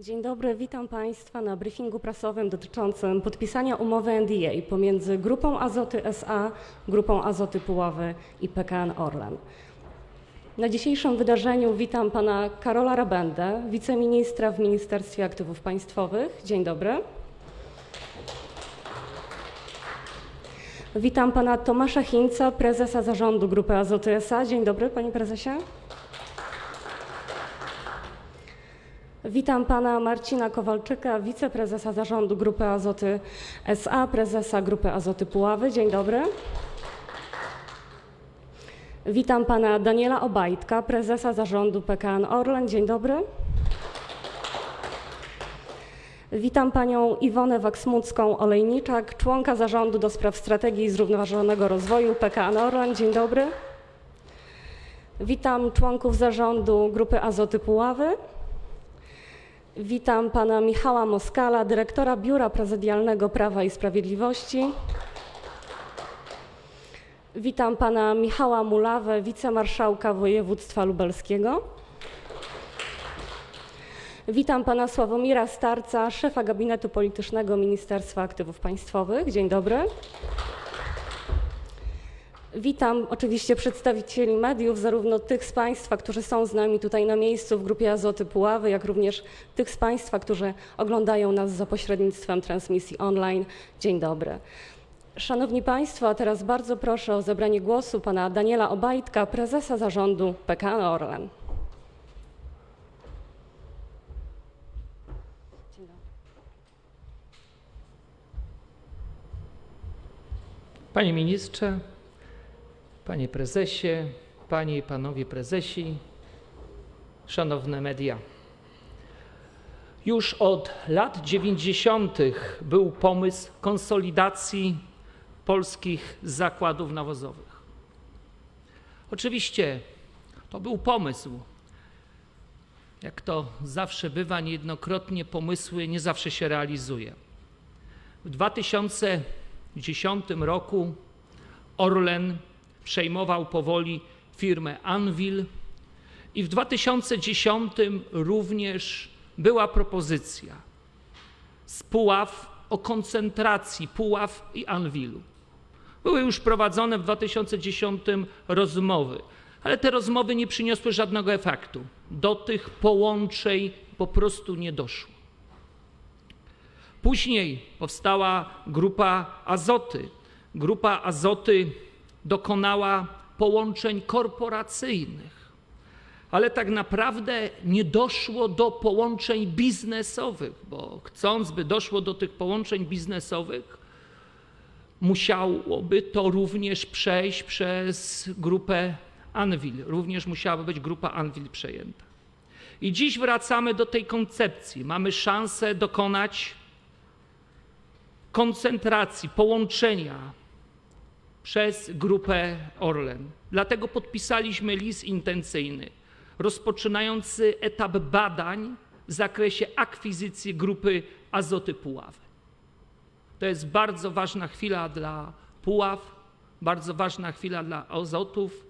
Dzień dobry, witam Państwa na briefingu prasowym dotyczącym podpisania umowy NDA pomiędzy Grupą Azoty SA, Grupą Azoty Puławy i PKN Orlen. Na dzisiejszym wydarzeniu witam pana Karola Rabendę, wiceministra w Ministerstwie Aktywów Państwowych. Dzień dobry. Witam pana Tomasza Chińca, prezesa zarządu Grupy Azoty SA. Dzień dobry, panie prezesie. Witam pana Marcina Kowalczyka, wiceprezesa zarządu Grupy Azoty SA, prezesa Grupy Azoty Puławy. Dzień dobry. Witam pana Daniela Obajtka, prezesa zarządu PKN Orlen. Dzień dobry. Witam panią Iwonę Waksmucką-Olejniczak, członka zarządu do spraw strategii i zrównoważonego rozwoju PKN Orlen. Dzień dobry. Witam członków zarządu Grupy Azoty Puławy. Witam pana Michała Moskala, dyrektora Biura Prezydialnego Prawa i Sprawiedliwości. Witam pana Michała Mulawę, wicemarszałka województwa lubelskiego. Witam pana Sławomira Starca, szefa gabinetu politycznego Ministerstwa Aktywów Państwowych. Dzień dobry. Witam oczywiście przedstawicieli mediów, zarówno tych z Państwa, którzy są z nami tutaj na miejscu w Grupie Azoty Puławy, jak również tych z Państwa, którzy oglądają nas za pośrednictwem transmisji online. Dzień dobry. Szanowni Państwo, a teraz bardzo proszę o zabranie głosu pana Daniela Obajtka, prezesa zarządu PKN Orlen. Panie ministrze, panie prezesie, panie i panowie prezesi, szanowne media. Już od lat 90. był pomysł konsolidacji polskich zakładów nawozowych. Oczywiście to był pomysł. Jak to zawsze bywa, niejednokrotnie pomysły nie zawsze się realizuje. W 2010 roku Orlen przejmował powoli firmę Anvil i w 2010 również była propozycja z Puław o koncentracji Puław i Anwilu. Były już prowadzone w 2010 rozmowy, ale te rozmowy nie przyniosły żadnego efektu. Do tych połączeń po prostu nie doszło. Później powstała grupa Azoty. Grupa Azoty dokonała połączeń korporacyjnych, ale tak naprawdę nie doszło do połączeń biznesowych, bo chcąc, by doszło do tych połączeń biznesowych, musiałoby to również przejść przez grupę Anvil. Również musiałaby być grupa Anvil przejęta. I dziś wracamy do tej koncepcji. Mamy szansę dokonać koncentracji, połączenia przez grupę Orlen. Dlatego podpisaliśmy list intencyjny rozpoczynający etap badań w zakresie akwizycji grupy Azoty Puławy. To jest bardzo ważna chwila dla Puław, bardzo ważna chwila dla Azotów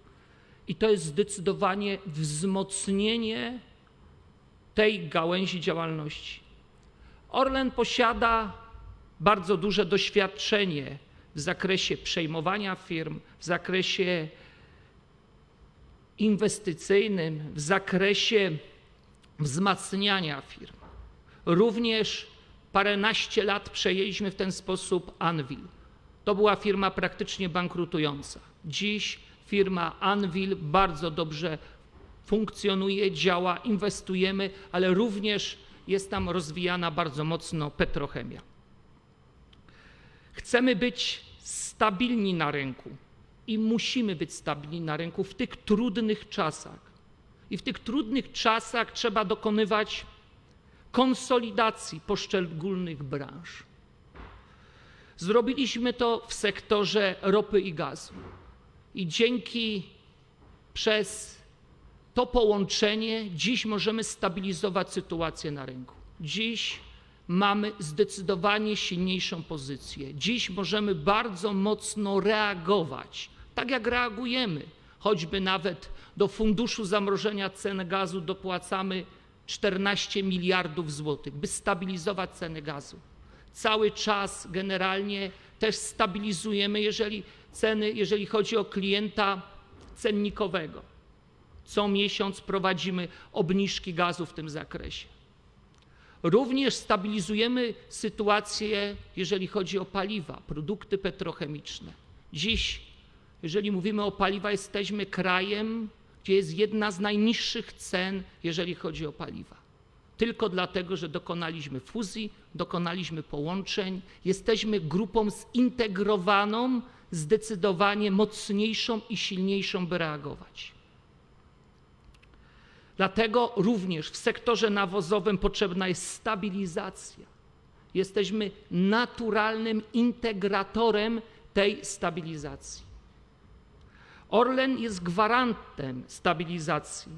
i to jest zdecydowanie wzmocnienie tej gałęzi działalności. Orlen posiada bardzo duże doświadczenie w zakresie przejmowania firm, w zakresie inwestycyjnym, w zakresie wzmacniania firm. Również paręnaście lat przejęliśmy w ten sposób Anvil. To była firma praktycznie bankrutująca. Dziś firma Anvil bardzo dobrze funkcjonuje, działa, inwestujemy, ale również jest tam rozwijana bardzo mocno petrochemia. Chcemy być stabilni na rynku i musimy być stabilni na rynku w tych trudnych czasach. I w tych trudnych czasach trzeba dokonywać konsolidacji poszczególnych branż. Zrobiliśmy to w sektorze ropy i gazu. I dzięki przez to połączenie dziś możemy stabilizować sytuację na rynku. Dziś mamy zdecydowanie silniejszą pozycję. Dziś możemy bardzo mocno reagować, tak jak reagujemy, choćby nawet do funduszu zamrożenia cen gazu dopłacamy 14 miliardów złotych, by stabilizować ceny gazu. Cały czas generalnie też stabilizujemy, jeżeli ceny, jeżeli chodzi o klienta cennikowego. Co miesiąc prowadzimy obniżki gazu w tym zakresie. Również stabilizujemy sytuację, jeżeli chodzi o paliwa, produkty petrochemiczne. Dziś, jeżeli mówimy o paliwa, jesteśmy krajem, gdzie jest jedna z najniższych cen, jeżeli chodzi o paliwa. Tylko dlatego, że dokonaliśmy fuzji, dokonaliśmy połączeń, jesteśmy grupą zintegrowaną, zdecydowanie mocniejszą i silniejszą, by reagować. Dlatego również w sektorze nawozowym potrzebna jest stabilizacja. Jesteśmy naturalnym integratorem tej stabilizacji. Orlen jest gwarantem stabilizacji.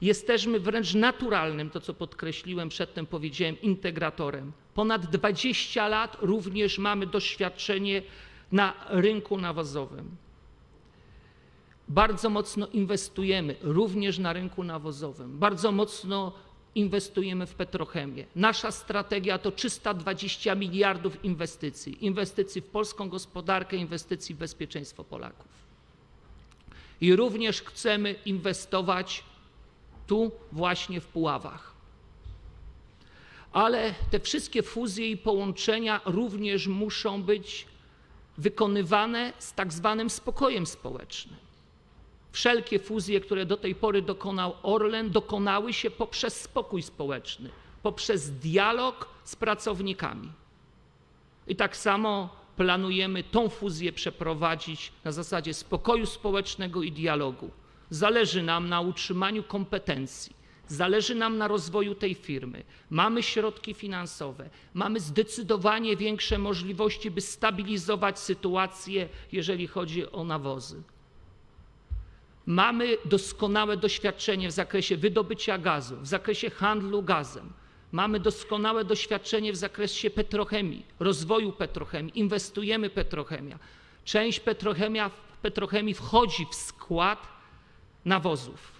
Jesteśmy wręcz naturalnym, to co podkreśliłem przedtem, powiedziałem, integratorem. Ponad 20 lat również mamy doświadczenie na rynku nawozowym. Bardzo mocno inwestujemy również na rynku nawozowym. Bardzo mocno inwestujemy w petrochemię. Nasza strategia to 320 miliardów inwestycji. Inwestycji w polską gospodarkę, inwestycji w bezpieczeństwo Polaków. I również chcemy inwestować tu właśnie w Puławach. Ale te wszystkie fuzje i połączenia również muszą być wykonywane z tak zwanym spokojem społecznym. Wszelkie fuzje, które do tej pory dokonał Orlen, dokonały się poprzez spokój społeczny, poprzez dialog z pracownikami. I tak samo planujemy tą fuzję przeprowadzić na zasadzie spokoju społecznego i dialogu. Zależy nam na utrzymaniu kompetencji, zależy nam na rozwoju tej firmy. Mamy środki finansowe, mamy zdecydowanie większe możliwości, by stabilizować sytuację, jeżeli chodzi o nawozy. Mamy doskonałe doświadczenie w zakresie wydobycia gazu, w zakresie handlu gazem. Mamy doskonałe doświadczenie w zakresie petrochemii, rozwoju petrochemii, inwestujemy petrochemia. Część petrochemia, petrochemii wchodzi w skład nawozów.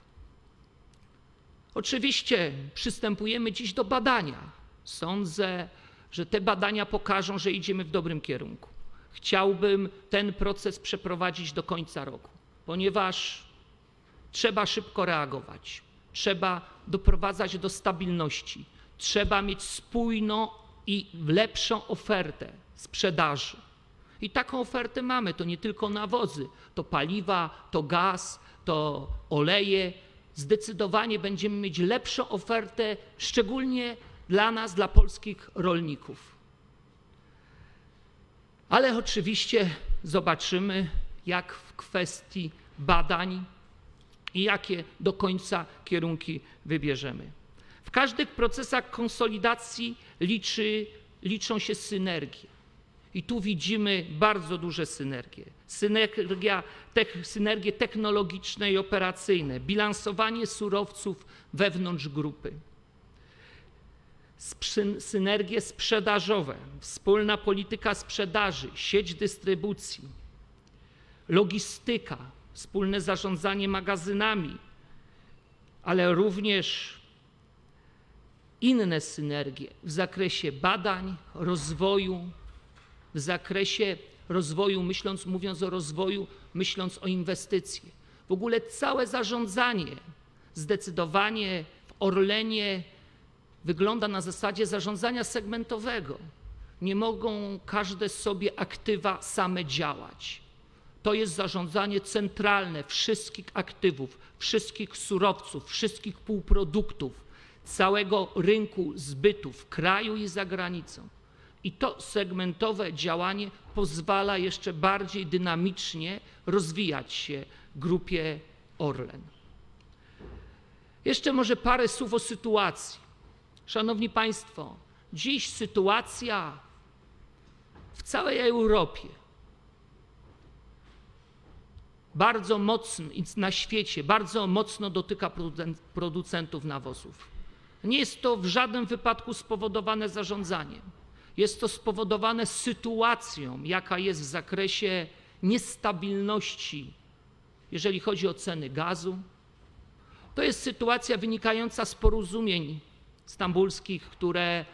Oczywiście przystępujemy dziś do badania. Sądzę, że te badania pokażą, że idziemy w dobrym kierunku. Chciałbym ten proces przeprowadzić do końca roku, ponieważ trzeba szybko reagować, trzeba doprowadzać do stabilności, trzeba mieć spójną i lepszą ofertę sprzedaży. I taką ofertę mamy. To nie tylko nawozy, to paliwa, to gaz, to oleje. Zdecydowanie będziemy mieć lepszą ofertę, szczególnie dla nas, dla polskich rolników. Ale oczywiście zobaczymy, jak w kwestii badań i jakie do końca kierunki wybierzemy. W każdych procesach konsolidacji liczy, liczą się synergie. I tu widzimy bardzo duże synergie. Synergia, tech, synergie technologiczne i operacyjne, bilansowanie surowców wewnątrz grupy, synergie sprzedażowe, wspólna polityka sprzedaży, sieć dystrybucji, logistyka, wspólne zarządzanie magazynami, ale również inne synergie w zakresie badań, rozwoju, w zakresie rozwoju, myśląc, mówiąc o rozwoju, myśląc o inwestycji. W ogóle całe zarządzanie zdecydowanie w Orlenie wygląda na zasadzie zarządzania segmentowego. Nie mogą każde sobie aktywa same działać. To jest zarządzanie centralne wszystkich aktywów, wszystkich surowców, wszystkich półproduktów, całego rynku zbytu w kraju i za granicą. I to segmentowe działanie pozwala jeszcze bardziej dynamicznie rozwijać się grupie Orlen. Jeszcze może parę słów o sytuacji. Szanowni Państwo, dziś sytuacja w całej Europie bardzo mocno na świecie bardzo mocno dotyka producen- producentów nawozów. Nie jest to w żadnym wypadku spowodowane zarządzaniem. Jest to spowodowane sytuacją, jaka jest w zakresie niestabilności, jeżeli chodzi o ceny gazu, To jest sytuacja wynikająca z porozumień stambulskich, które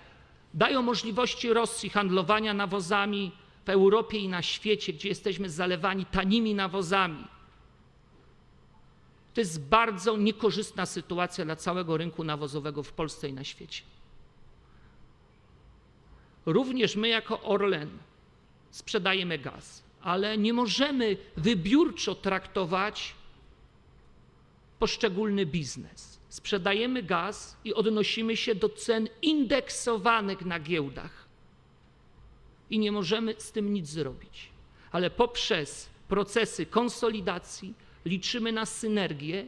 dają możliwości Rosji handlowania nawozami w Europie i na świecie, gdzie jesteśmy zalewani tanimi nawozami. To jest bardzo niekorzystna sytuacja dla całego rynku nawozowego w Polsce i na świecie. Również my, jako Orlen, sprzedajemy gaz, ale nie możemy wybiórczo traktować poszczególny biznes. Sprzedajemy gaz i odnosimy się do cen indeksowanych na giełdach. I nie możemy z tym nic zrobić. Ale poprzez procesy konsolidacji liczymy na synergie,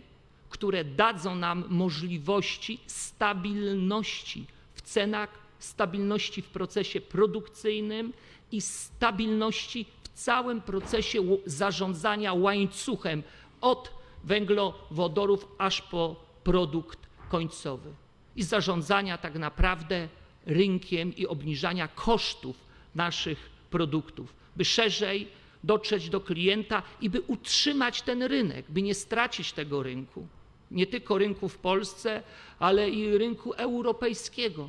które dadzą nam możliwości stabilności w cenach, stabilności w procesie produkcyjnym i stabilności w całym procesie zarządzania łańcuchem od węglowodorów aż po produkt końcowy i zarządzania tak naprawdę rynkiem i obniżania kosztów naszych produktów, by szerzej dotrzeć do klienta i by utrzymać ten rynek, by nie stracić tego rynku. Nie tylko rynku w Polsce, ale i rynku europejskiego.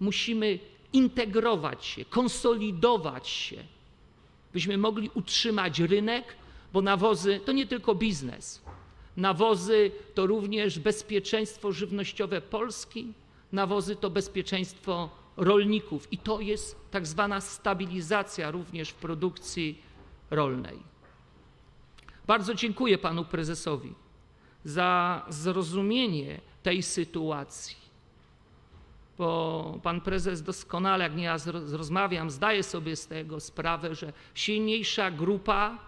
Musimy integrować się, konsolidować się, byśmy mogli utrzymać rynek, bo nawozy to nie tylko biznes. Nawozy to również bezpieczeństwo żywnościowe Polski, nawozy to bezpieczeństwo rolników i to jest tak zwana stabilizacja również w produkcji rolnej. Bardzo dziękuję panu prezesowi za zrozumienie tej sytuacji, bo pan prezes doskonale, jak nie ja rozmawiam, zdaje sobie z tego sprawę, że silniejsza grupa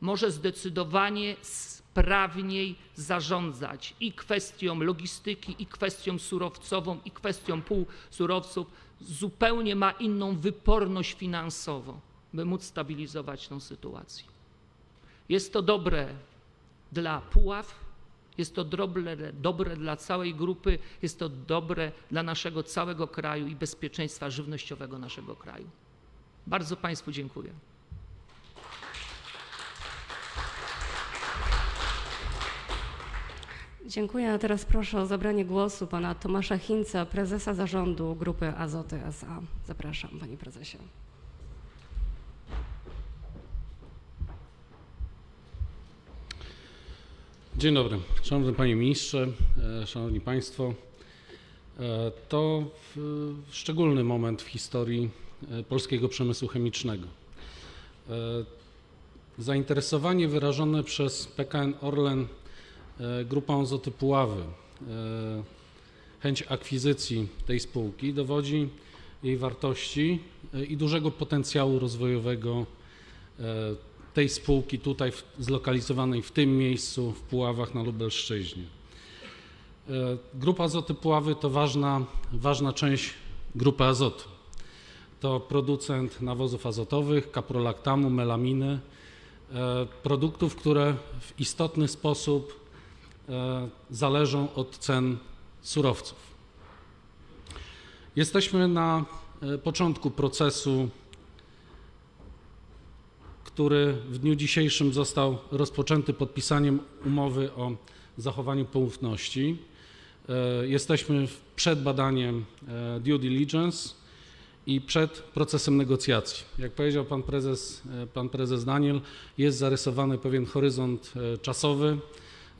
może zdecydowanie sprawniej zarządzać i kwestią logistyki, i kwestią surowcową, i kwestią półsurowców. Zupełnie ma inną wyporność finansową, by móc stabilizować tą sytuację. Jest to dobre dla Puław, jest to dobre, dobre dla całej grupy, jest to dobre dla naszego całego kraju i bezpieczeństwa żywnościowego naszego kraju. Bardzo Państwu dziękuję. Dziękuję, a teraz proszę o zabranie głosu pana Tomasza Hinca, prezesa zarządu Grupy Azoty SA. Zapraszam, panie prezesie. Dzień dobry. Szanowny Panie Ministrze, e, Szanowni Państwo. E, To szczególny moment w historii e, polskiego przemysłu chemicznego. Zainteresowanie wyrażone przez PKN Orlen Grupą Azoty Puławy, chęć akwizycji tej spółki dowodzi jej wartości i dużego potencjału rozwojowego tej spółki tutaj w, zlokalizowanej w tym miejscu w Puławach na Lubelszczyźnie. E, Grupa Azoty Puławy to ważna, ważna część grupy azotu. To producent nawozów azotowych, kaprolaktamu, melaminy, e, produktów, które w istotny sposób e, zależą od cen surowców. Jesteśmy na początku procesu który w dniu dzisiejszym został rozpoczęty podpisaniem umowy o zachowaniu poufności. E, Jesteśmy przed badaniem e, due diligence i przed procesem negocjacji. Jak powiedział pan prezes, e, pan prezes Daniel, jest zarysowany pewien horyzont czasowy,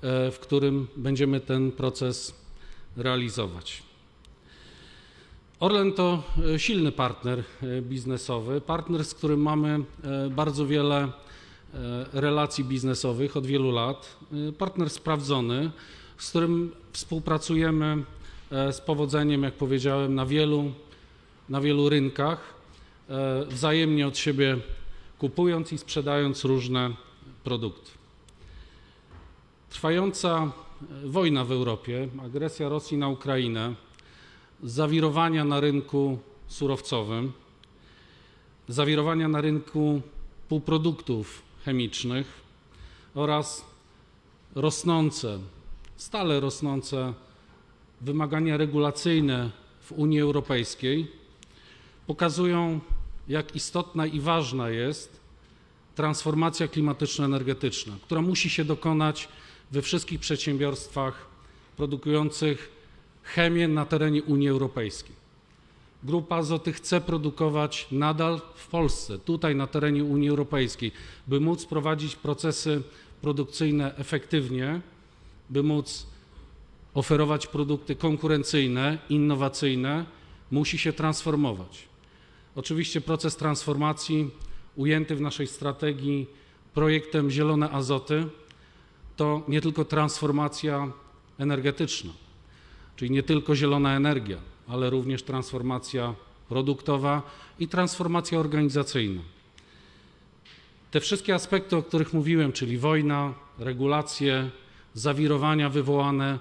w którym będziemy ten proces realizować. Orlen to e, silny partner e, biznesowy, partner, z którym mamy e, bardzo wiele relacji biznesowych od wielu lat, partner sprawdzony, z którym współpracujemy z powodzeniem, jak powiedziałem, na wielu, na wielu rynkach, wzajemnie od siebie kupując i sprzedając różne produkty. Trwająca wojna w Europie, agresja Rosji na Ukrainę, zawirowania na rynku surowcowym, zawirowania na rynku półproduktów chemicznych oraz rosnące, stale rosnące wymagania regulacyjne w Unii Europejskiej pokazują, jak istotna i ważna jest transformacja klimatyczno-energetyczna, która musi się dokonać we wszystkich przedsiębiorstwach produkujących chemię na terenie Unii Europejskiej. Grupa Azoty chce produkować nadal w Polsce, tutaj na terenie Unii Europejskiej, by móc prowadzić procesy produkcyjne efektywnie, by móc oferować produkty konkurencyjne, innowacyjne, musi się transformować. Oczywiście proces transformacji ujęty w naszej strategii projektem Zielone Azoty to nie tylko transformacja energetyczna, czyli nie tylko zielona energia, ale również transformacja produktowa i transformacja organizacyjna. Te wszystkie aspekty, o których mówiłem, czyli wojna, regulacje, zawirowania wywołane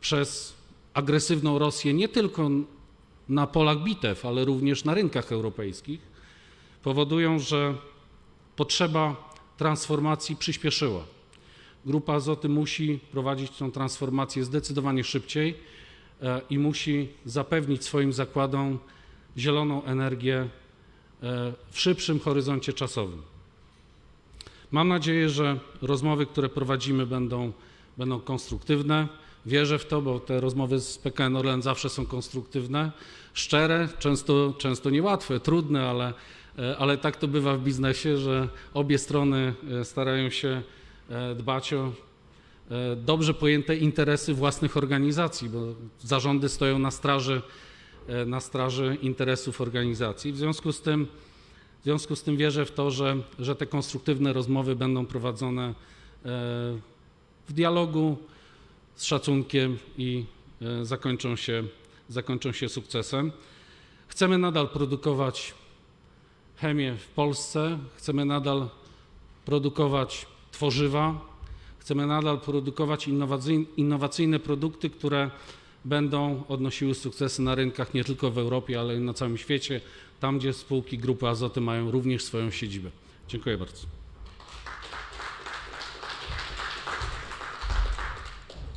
przez agresywną Rosję nie tylko na polach bitew, ale również na rynkach europejskich, powodują, że potrzeba transformacji przyspieszyła. Grupa Azoty musi prowadzić tę transformację zdecydowanie szybciej e, i musi zapewnić swoim zakładom zieloną energię e, w szybszym horyzoncie czasowym. Mam nadzieję, że rozmowy, które prowadzimy, będą, będą konstruktywne. Wierzę w to, bo te rozmowy z PKN Orlen zawsze są konstruktywne, szczere, często, często niełatwe, trudne, ale, e, ale tak to bywa w biznesie, że obie strony starają się dbać o e, dobrze pojęte interesy własnych organizacji, bo zarządy stoją na straży, e, na straży interesów organizacji. W związku z tym, w związku z tym wierzę w to, że, że te konstruktywne rozmowy będą prowadzone e, w dialogu, z szacunkiem i e, zakończą się, zakończą się sukcesem. Chcemy nadal produkować chemię w Polsce, chcemy nadal produkować tworzywa, chcemy nadal produkować innowacyjne, innowacyjne produkty, które będą odnosiły sukcesy na rynkach nie tylko w Europie, ale i na całym świecie, tam gdzie spółki Grupy Azoty mają również swoją siedzibę. Dziękuję bardzo.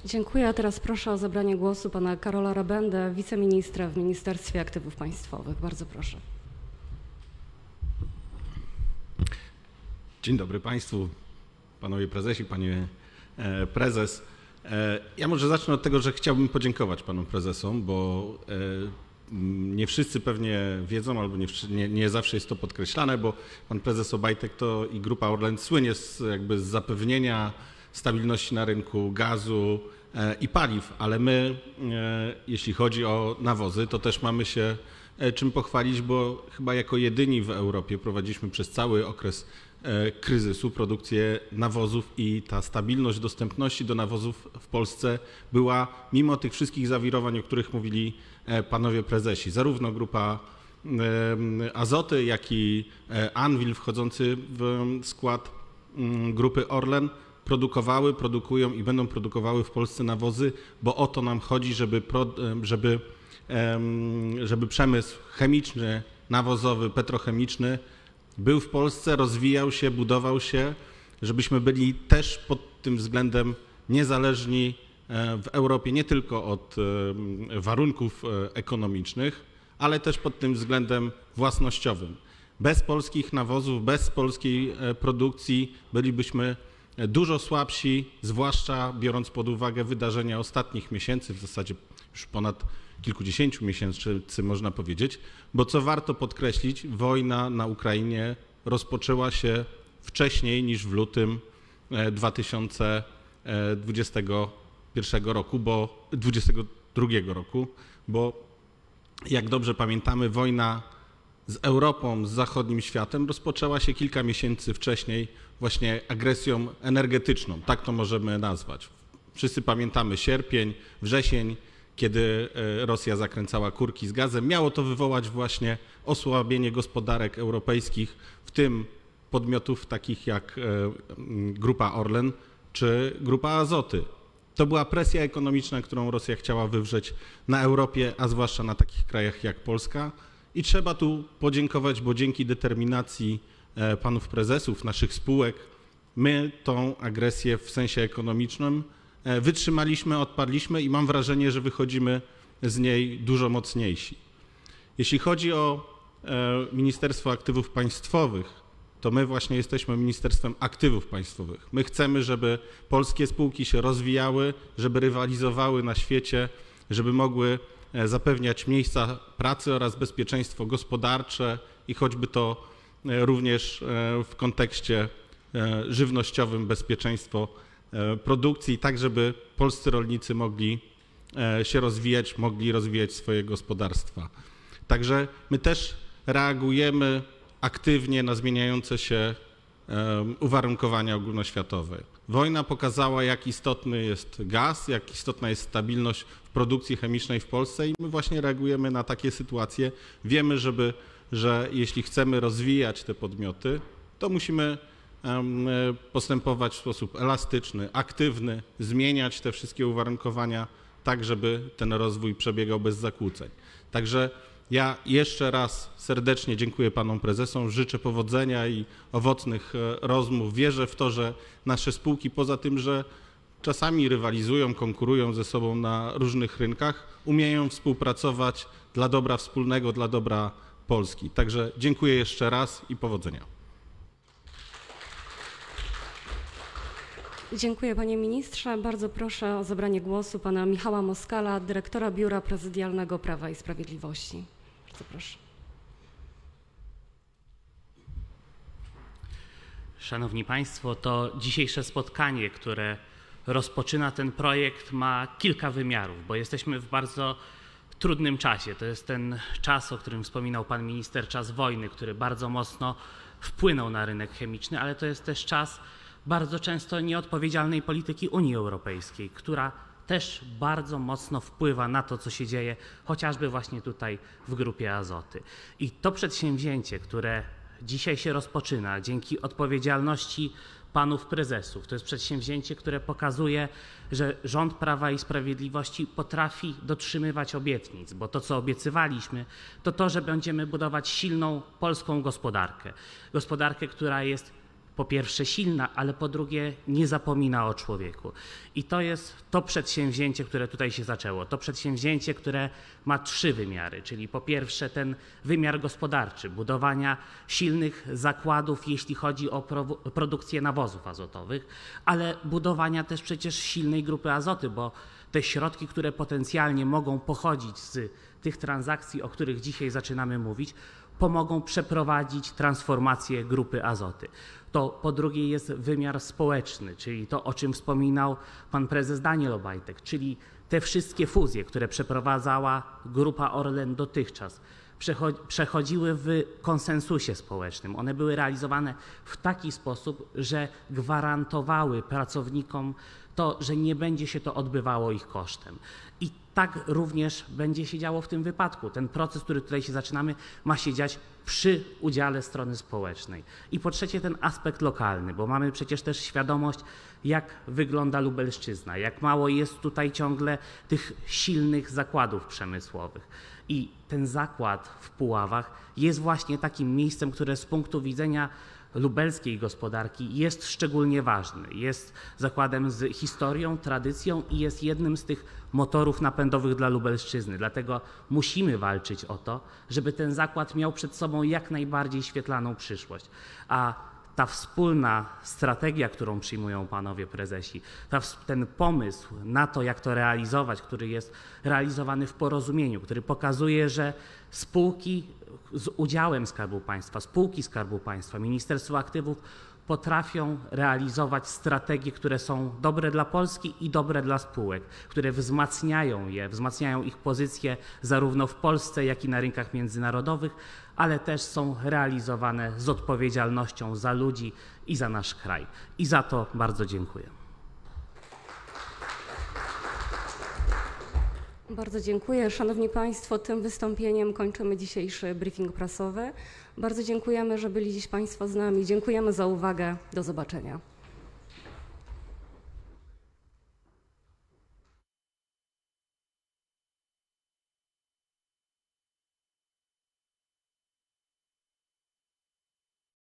Dziękuję, a teraz proszę o zabranie głosu pana Karola Rabendę, wiceministra w Ministerstwie Aktywów Państwowych. Bardzo proszę. Dzień dobry Państwu, Panowie Prezesi, Panie e, Prezes. E, Ja może zacznę od tego, że chciałbym podziękować Panom Prezesom, bo e, nie wszyscy pewnie wiedzą, albo nie, nie, nie zawsze jest to podkreślane, bo Pan Prezes Obajtek to i Grupa Orlen słynie z, jakby z zapewnienia stabilności na rynku gazu i paliw, ale my, jeśli chodzi o nawozy, to też mamy się czym pochwalić, bo chyba jako jedyni w Europie prowadziliśmy przez cały okres kryzysu produkcję nawozów i ta stabilność dostępności do nawozów w Polsce była mimo tych wszystkich zawirowań, o których mówili e, panowie prezesi. Zarówno grupa Azoty, jak i e, Anwil wchodzący w skład mm, grupy Orlen produkowały, produkują i będą produkowały w Polsce nawozy, bo o to nam chodzi, żeby, żeby, żeby przemysł chemiczny, nawozowy, petrochemiczny był w Polsce, rozwijał się, budował się, żebyśmy byli też pod tym względem niezależni e, w Europie nie tylko od em, warunków e, ekonomicznych, ale też pod tym względem własnościowym. Bez polskich nawozów, bez polskiej e, produkcji bylibyśmy e, dużo słabsi, zwłaszcza biorąc pod uwagę wydarzenia ostatnich miesięcy, w zasadzie już ponad kilkudziesięciu miesięcy można powiedzieć, bo co warto podkreślić, wojna na Ukrainie rozpoczęła się wcześniej niż w lutym e, 2021 roku, bo 22 roku, bo jak dobrze pamiętamy, wojna z Europą, z zachodnim światem rozpoczęła się kilka miesięcy wcześniej właśnie agresją energetyczną, tak to możemy nazwać. Wszyscy pamiętamy sierpień, wrzesień, kiedy e, Rosja zakręcała kurki z gazem. Miało to wywołać właśnie osłabienie gospodarek europejskich, w tym podmiotów takich jak e, Grupa Orlen czy Grupa Azoty. To była presja ekonomiczna, którą Rosja chciała wywrzeć na Europie, a zwłaszcza na takich krajach jak Polska. I trzeba tu podziękować, bo dzięki determinacji e, panów prezesów, naszych spółek, my tą agresję w sensie ekonomicznym wytrzymaliśmy, odparliśmy i mam wrażenie, że wychodzimy z niej dużo mocniejsi. Jeśli chodzi o e, Ministerstwo Aktywów Państwowych, to my właśnie jesteśmy Ministerstwem Aktywów Państwowych. My chcemy, żeby polskie spółki się rozwijały, żeby rywalizowały na świecie, żeby mogły e, zapewniać miejsca pracy oraz bezpieczeństwo gospodarcze i choćby to e, również e, w kontekście e, żywnościowym bezpieczeństwo e, produkcji, tak żeby polscy rolnicy mogli e, się rozwijać, mogli rozwijać swoje gospodarstwa. Także my też reagujemy aktywnie na zmieniające się em, uwarunkowania ogólnoświatowe. Wojna pokazała, jak istotny jest gaz, jak istotna jest stabilność w produkcji chemicznej w Polsce i my właśnie reagujemy na takie sytuacje. Wiemy, żeby, że jeśli chcemy rozwijać te podmioty, to musimy e, postępować w sposób elastyczny, aktywny, zmieniać te wszystkie uwarunkowania tak, żeby ten rozwój przebiegał bez zakłóceń. Także ja jeszcze raz serdecznie dziękuję panom prezesom, życzę powodzenia i owocnych e, rozmów. Wierzę w to, że nasze spółki poza tym, że czasami rywalizują, konkurują ze sobą na różnych rynkach, umieją współpracować dla dobra wspólnego, dla dobra Polski. Także dziękuję jeszcze raz i powodzenia. Dziękuję panie ministrze. Bardzo proszę o zabranie głosu pana Michała Moskala, dyrektora Biura Prezydialnego Prawa i Sprawiedliwości. Bardzo proszę. Szanowni Państwo, to dzisiejsze spotkanie, które rozpoczyna ten projekt, ma kilka wymiarów, bo jesteśmy w bardzo trudnym czasie. To jest ten czas, o którym wspominał Pan Minister, czas wojny, który bardzo mocno wpłynął na rynek chemiczny, ale to jest też czas bardzo często nieodpowiedzialnej polityki Unii Europejskiej, która też bardzo mocno wpływa na to, co się dzieje, chociażby właśnie tutaj w grupie Azoty. I to przedsięwzięcie, które dzisiaj się rozpoczyna dzięki odpowiedzialności panów prezesów, to jest przedsięwzięcie, które pokazuje, że rząd Prawa i Sprawiedliwości potrafi dotrzymywać obietnic, bo to, co obiecywaliśmy, to to, że będziemy budować silną polską gospodarkę. Gospodarkę, która jest po pierwsze silna, ale po drugie nie zapomina o człowieku. I to jest to przedsięwzięcie, które tutaj się zaczęło. To przedsięwzięcie, które ma trzy wymiary, czyli po pierwsze ten wymiar gospodarczy, budowania silnych zakładów, jeśli chodzi o pro, produkcję nawozów azotowych, ale budowania też przecież silnej grupy azoty, bo te środki, które potencjalnie mogą pochodzić z tych transakcji, o których dzisiaj zaczynamy mówić, pomogą przeprowadzić transformację grupy azoty. To po drugie jest wymiar społeczny, czyli to, o czym wspominał pan prezes Daniel Obajtek, czyli te wszystkie fuzje, które przeprowadzała grupa Orlen dotychczas, przecho- przechodziły w konsensusie społecznym. One były realizowane w taki sposób, że gwarantowały pracownikom to, że nie będzie się to odbywało ich kosztem. I tak również będzie się działo w tym wypadku. Ten proces, który tutaj się zaczynamy, ma się dziać przy udziale strony społecznej. I po trzecie ten aspekt lokalny, bo mamy przecież też świadomość, jak wygląda Lubelszczyzna, jak mało jest tutaj ciągle tych silnych zakładów przemysłowych. I ten zakład w Puławach jest właśnie takim miejscem, które z punktu widzenia lubelskiej gospodarki jest szczególnie ważny. Jest zakładem z historią, tradycją i jest jednym z tych motorów napędowych dla Lubelszczyzny. Dlatego musimy walczyć o to, żeby ten zakład miał przed sobą jak najbardziej świetlaną przyszłość. A ta wspólna strategia, którą przyjmują panowie prezesi, ta, ten pomysł na to, jak to realizować, który jest realizowany w porozumieniu, który pokazuje, że spółki z udziałem Skarbu Państwa, spółki Skarbu Państwa, Ministerstwo Aktywów potrafią realizować strategie, które są dobre dla Polski i dobre dla spółek, które wzmacniają je, wzmacniają ich pozycję zarówno w Polsce, jak i na rynkach międzynarodowych, ale też są realizowane z odpowiedzialnością za ludzi i za nasz kraj. I za to bardzo dziękuję. Bardzo dziękuję. Szanowni Państwo, tym wystąpieniem kończymy dzisiejszy briefing prasowy. Bardzo dziękujemy, że byli dziś Państwo z nami. Dziękujemy za uwagę. Do zobaczenia.